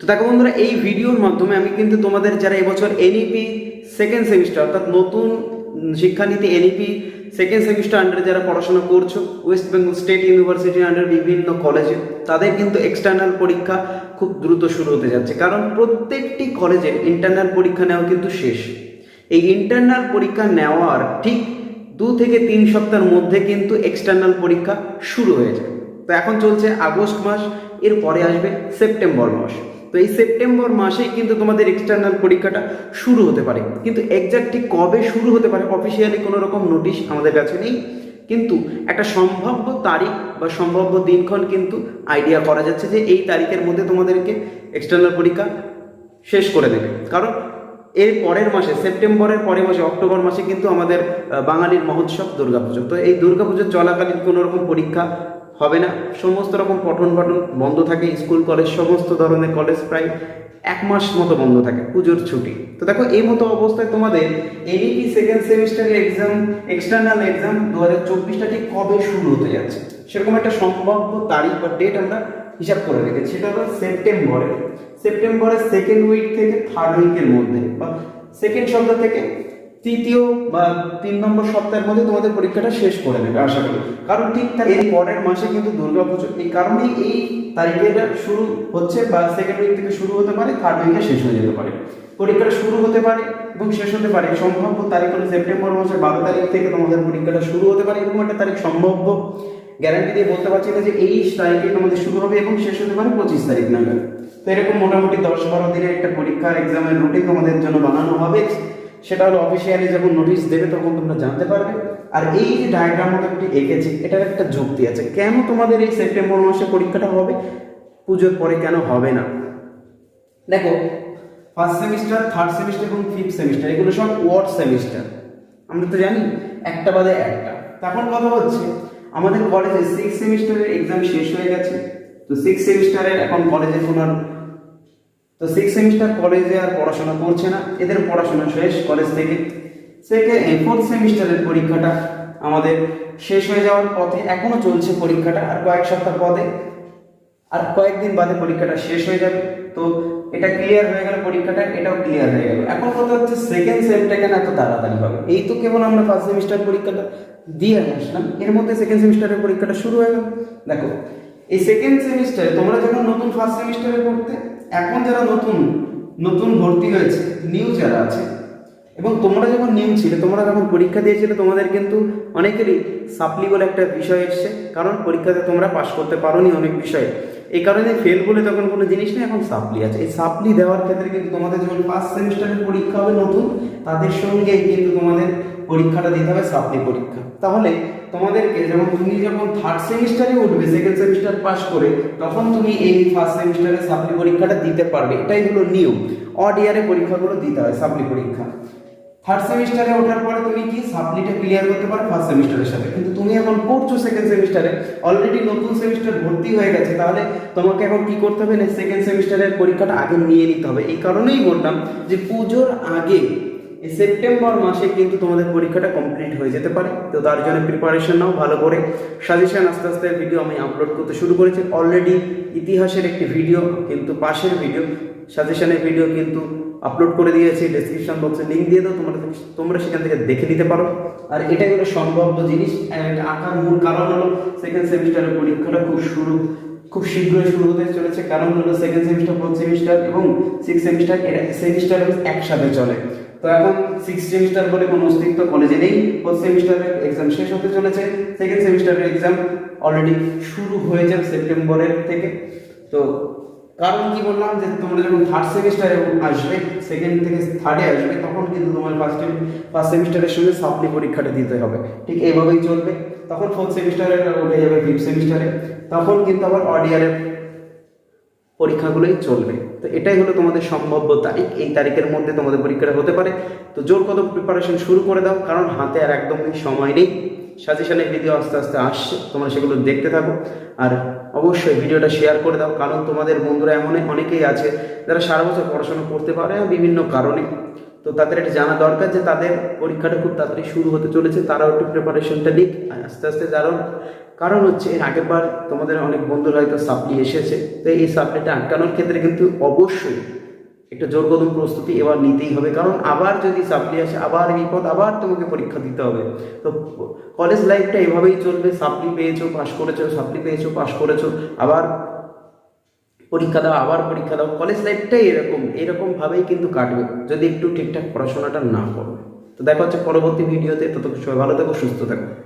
তো দেখো বন্ধুরা, এই ভিডিওর মাধ্যমে আমি কিন্তু তোমাদের যারা এবছর এনইপি সেকেন্ড সেমিস্টার অর্থাৎ নতুন শিক্ষানীতি এনইপি সেকেন্ড সেমিস্টার আন্ডারে যারা পড়াশোনা করছ West Bengal state university under বিভিন্ন কলেজে তাদের কিন্তু এক্সটার্নাল পরীক্ষা খুব দ্রুত শুরু হতে যাচ্ছে। কারণ প্রত্যেকটি কলেজের ইন্টারনাল পরীক্ষা নেওয়া কিন্তু শেষ। এই ইন্টারনাল পরীক্ষা নেওয়ার ঠিক দু থেকে তিন সপ্তাহের মধ্যে কিন্তু এক্সটার্নাল পরীক্ষা শুরু হয়ে যায়। তো এখন চলছে আগস্ট মাস, এরপরে আসবে সেপ্টেম্বর মাস। তো এই সেপ্টেম্বর মাসেই কিন্তু তোমাদের এক্সটার্নাল পরীক্ষাটা শুরু হতে পারে। কিন্তু এক্সাক্ট ঠিক কবে শুরু হতে পারে অফিসিয়ালি কোনো রকম নোটিশ আমাদের কাছে নেই। কিন্তু একটা সম্ভাব্য তারিখ বা সম্ভাব্য দিনক্ষণ কিন্তু আইডিয়া করা যাচ্ছে যে এই তারিখের মধ্যে তোমাদেরকে এক্সটার্নাল পরীক্ষা শেষ করে দেবে। কারণ এর পরের মাসে সেপ্টেম্বরের পরের মাসে অক্টোবর মাসে কিন্তু আমাদের বাঙালির মহোৎসব দুর্গাপুজো। তো এই দুর্গাপুজো চলাকালীন কোনো রকম পরীক্ষা হবে না। সমস্ত রকম পঠন পাঠন বন্ধ থাকে, স্কুল, কলেজ, সমস্ত ধরনের কলেজ প্রায় এক মাস মতো বন্ধ থাকে, পুজোর ছুটি। তো দেখো, এই মতো অবস্থায় তোমাদের এনইপি সেকেন্ড সেমিস্টারের এক্সাম এক্সটার্নাল এক্সাম দু হাজার চব্বিশটা ঠিক কবে শুরু হতে যাচ্ছে? সেরকম একটা সম্ভাব্য তারিখ বা ডেট আমরা হিসাব করে রেখেছি। সেটা হলো সেপ্টেম্বরে সেপ্টেম্বরের সেকেন্ড উইক থেকে থার্ড উইকের মধ্যে, বা সেকেন্ড সপ্তাহ থেকে তৃতীয় বা তিন নম্বর সপ্তাহের মধ্যে তোমাদের পরীক্ষাটা শেষ করে দেবে, আশা করি। কারণ ঠিক থাকে এই পরের মাসে কিন্তু দুর্গাপুজো এই কারণেই এই তারিখে এটা শুরু হচ্ছে বা সেকেন্ড উইক থেকে শুরু হতে পারে থার্ড উইকে শেষ হয়ে যেতে পারে। পরীক্ষাটা শুরু হতে পারে এবং শেষ হতে পারে। সম্ভাব্য তারিখ হলো সেপ্টেম্বর মাসের বারো তারিখ থেকে তোমাদের পরীক্ষাটা শুরু হতে পারে এরকম একটা তারিখ সম্ভাব্য। গ্যারান্টি দিয়ে বলতে পারছি না যে এই তারিখে তোমাদের শুরু হবে এবং শেষ হতে পারে পঁচিশ তারিখ নাগাদ। তো এরকম মোটামুটি দশ বারো দিনের একটা পরীক্ষার এক্সামের রুটিন তোমাদের জন্য বানানো হবে। সেটা হলো অফিসিয়ালি যখন নোটিশ দেবে তখন তোমরা জানতে পারবে। আর এই যে ডায়াগ্রাম একটি এঁকেছে, এটার একটা যুক্তি আছে। কেন তোমাদের এই সেপ্টেম্বর মাসে পরীক্ষাটা হবে? পুজোর পরে কেন হবে না? দেখো ফার্স্ট সেমিস্টার থার্ড সেমিস্টার এবং ফিফথ সেমিস্টার এগুলো সব ওয়ার্ড সেমিস্টার আমরা তো জানি, একটা বাদে একটা। তখন কথা হচ্ছে, আমাদের কলেজে সিক্স সেমিস্টারের এক্সাম শেষ হয়ে গেছে। তো সিক্স সেমিস্টারের এখন কলেজে কোনো তো সিক্স সেমিস্টার কলেজে আর পড়াশোনা করছে না, এদের পড়াশোনা শেষ কলেজ থেকে। সেকে ফোর্থ সেমিস্টারের পরীক্ষাটা আমাদের শেষ হয়ে যাওয়ার পথে এখনও চলছে পরীক্ষাটা, আর কয়েক সপ্তাহ পদে আর কয়েকদিন বাদে পরীক্ষাটা শেষ হয়ে যাবে। তো এটা ক্লিয়ার হয়ে গেল পরীক্ষাটা, এটাও ক্লিয়ার হয়ে গেল। এখন কথা হচ্ছে সেকেন্ড সেমটা কেন এত তাড়াতাড়ি হবে? এই তো কেবল আমরা ফার্স্ট সেমিস্টার পরীক্ষাটা দিয়ে আসলাম, এর মধ্যে সেকেন্ড সেমিস্টারের পরীক্ষাটা শুরু হয়ে গেল। দেখো এই সেকেন্ড সেমিস্টারে তোমরা যখন নতুন ফার্স্ট সেমিস্টারে পড়তে, এখন যারা নতুন নতুন ভর্তি হয়েছে নিউ যারা আছে, এবং তোমরা যখন নিউ ছিলে, তোমরা যখন পরীক্ষা দিয়েছিলে, তোমাদের কিন্তু অনেকেরই সাপ্লি বলে একটা বিষয় এসছে, কারণ পরীক্ষাতে তোমরা পাশ করতে পারোনি অনেক বিষয়ে। এই কারণে ফেল বলে তখন কোনো জিনিস নেই, এখন সাপ্লি আছে। এই সাপ্লি দেওয়ার ক্ষেত্রে কিন্তু তোমাদের যখন ফার্স্ট সেমিস্টারের পরীক্ষা হবে নতুন, তাদের সঙ্গে কিন্তু তোমাদের পরীক্ষাটা দিতে হবে সাপ্লি পরীক্ষা। তাহলে তোমাদেরকে যেমন তুমি যখন থার্ড সেমিস্টারে উঠবে সেকেন্ড সেমিস্টার পাস করে, তখন তুমি এই ফার্স্ট সেমিস্টারে সাপ্লি পরীক্ষাটা দিতে পারবে। এটাই হলো নিয়ম। অড ইয়ারে পরীক্ষাগুলো দিতে হয় সাপ্লি পরীক্ষা। থার্ড সেমিস্টারে ওঠার পরে তুমি কি সাপ্লিটা ক্লিয়ার করতে পারো ফার্স্ট সেমিস্টারের সাথে। কিন্তু তুমি এখন পড়ছো সেকেন্ড সেমিস্টারে অলরেডি নতুন সেমিস্টার ভর্তি হয়ে গেছে, তাহলে তোমাকে এখন কি করতে হবে? না সেকেন্ড সেমিস্টারের পরীক্ষাটা আগে নিয়ে নিতে হবে। এই কারণেই বললাম যে পুজোর আগে সেপ্টেম্বর মাসে কিন্তু তোমাদের পরীক্ষাটা কমপ্লিট হয়ে যেতে পারে। তো তার জন্য প্রিপারেশন নাও ভালো করে। সাজেশন আস্তে আস্তে ভিডিও আমি আপলোড করতে শুরু করেছি। অলরেডি ইতিহাসের একটি ভিডিও কিন্তু পাশের ভিডিও সাজেশনের ভিডিও কিন্তু আপলোড করে দিয়েছি ডেসক্রিপশন বক্সে লিঙ্ক দিয়ে দাও, তোমরা তোমরা সেখান থেকে দেখে নিতে পারো। আর এটাই হলো সম্ভাব্য জিনিস, and আঁকার মূল কারণ হলো সেকেন্ড সেমিস্টারের পরীক্ষাটা খুব শুরু, খুব শীঘ্রই শুরু হতে চলেছে। কারণ হলো সেকেন্ড সেমিস্টার ফোর্থ সেমিস্টার এবং সিক্স সেমিস্টার এটা সেমিস্টার একসাথে চলে। তো এখন সিক্স সেমিস্টার বলে কোনো অস্তিত্ব কলেজে নেই। ফোর্থ সেমিস্টারের এক্সাম শেষ হতে চলেছে। সেকেন্ড সেমিস্টারের এক্সাম অলরেডি শুরু হয়ে যাবে সেপ্টেম্বরের থেকে। তো কারণ কি বললাম যে তোমরা যখন থার্ড সেমিস্টারে আসবে সেকেন্ড থেকে থার্ডে আসবে, তখন কিন্তু তোমার ফার্স্ট ফার্স্ট সেমিস্টারের সঙ্গে সাপ্লি পরীক্ষাটা দিতে হবে। ঠিক এইভাবেই চলবে। তখন ফোর্থ সেমিস্টারে উঠে যাবে ফিফথ সেমিস্টারে তখন কিন্তু আবার অডিয়ারের পরীক্ষাগুলোই চলবে। তো এটাই হলো তোমাদের সম্ভাব্য তারিখ এই তারিখের মধ্যে তোমাদের পরীক্ষাটা হতে পারে। তো জোর কত প্রিপারেশন শুরু করে দাও, কারণ হাতে আর একদমই সময় নেই। সাজেশনের ভিডিও আস্তে আস্তে আসছে। তোমরা সেগুলো দেখতে থাকো। আর অবশ্যই ভিডিওটা শেয়ার করে দাও, কারণ তোমাদের বন্ধুরা এমন অনেকেই আছে যারা সারা বছর পড়াশোনা করতে পারে না বিভিন্ন কারণে। তো তাদের এটা জানা দরকার যে তাদের পরীক্ষাটা খুব তাড়াতাড়ি শুরু হতে চলেছে, তারাও একটু প্রিপারেশনটা নিক। আস্তে আস্তে কারণ কারণ হচ্ছে এর আগের বার তোমাদের অনেক বন্ধুরা হয়তো সাপ্লি এসেছে, তো এই সাপ্লিটা আটকানোর ক্ষেত্রে কিন্তু অবশ্যই একটা জোরকদম প্রস্তুতি এবার নিতেই হবে। কারণ আবার যদি সাপ্লি আসে, আবার বিপদ আবার তোমাকে পরীক্ষা দিতে হবে। তো কলেজ লাইফটা এভাবেই চলবে। সাপ্লি পেয়েছ পাশ করেছ সাপ্লি পেয়েছ পাশ করেছ, আবার পরীক্ষা দাও, আবার পরীক্ষা দাও। কলেজ লাইফটাই এরকম, এরকমভাবেই কিন্তু কাটবে, যদি একটু ঠিকঠাক পড়াশোনাটা না করো। তো দেখা হচ্ছে পরবর্তী ভিডিওতে তত সবাই ভালো থাকো, সুস্থ থাকো।